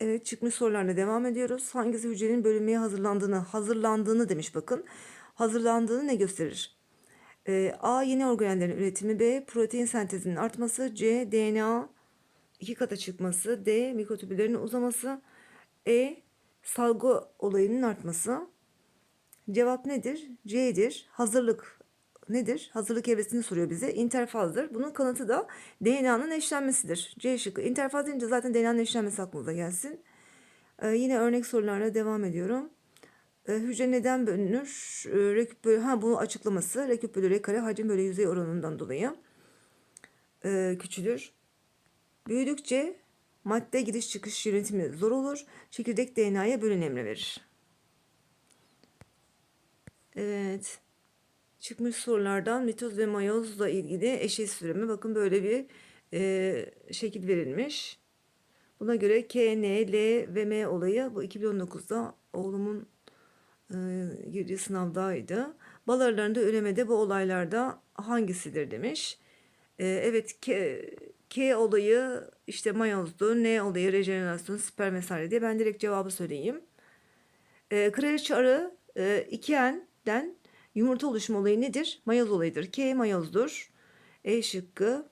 Evet çıkmış sorularla devam ediyoruz. Hangisi hücrenin bölünmeye hazırlandığını, hazırlandığını demiş bakın. Hazırlandığını ne gösterir? Ee, A. Yeni organellerin üretimi. B. Protein sentezinin artması. C. DNA iki kata çıkması. D. Mikrotübüllerin uzaması. E. Salgı olayının artması. Cevap nedir? C'dir. Hazırlık nedir? Hazırlık evresini soruyor bize. İnterfazdır. Bunun kanıtı da DNA'nın eşlenmesidir. C şıkkı. İnterfaz deyince zaten DNA'nın eşlenmesi aklınıza gelsin. Ee, yine örnek sorularla devam ediyorum. Ee, hücre neden bölünür? Ee, reküp ha bunu açıklaması. Reküp bölü re kare hacim bölü yüzey oranından dolayı ee, küçülür. Büyüdükçe madde giriş çıkış yönetimi zor olur. Çekirdek DNA'ya bölün emri verir. Evet. Çıkmış sorulardan mitoz ve mayozla ilgili eşit süremi bakın böyle bir e, şekil verilmiş. Buna göre K, N, L ve M olayı bu 2019'da oğlumun e, girdiği sınavdaydı. Bal arılarında üremede bu olaylarda hangisidir demiş. E, evet K, K olayı işte mayozdu, N olayı rejenerasyon, sperm vesaire diye ben direkt cevabı söyleyeyim. E, kraliçe arı e, iki N'den yumurta oluşma olayı nedir? Mayoz olayıdır. K mayozdur. E şıkkı.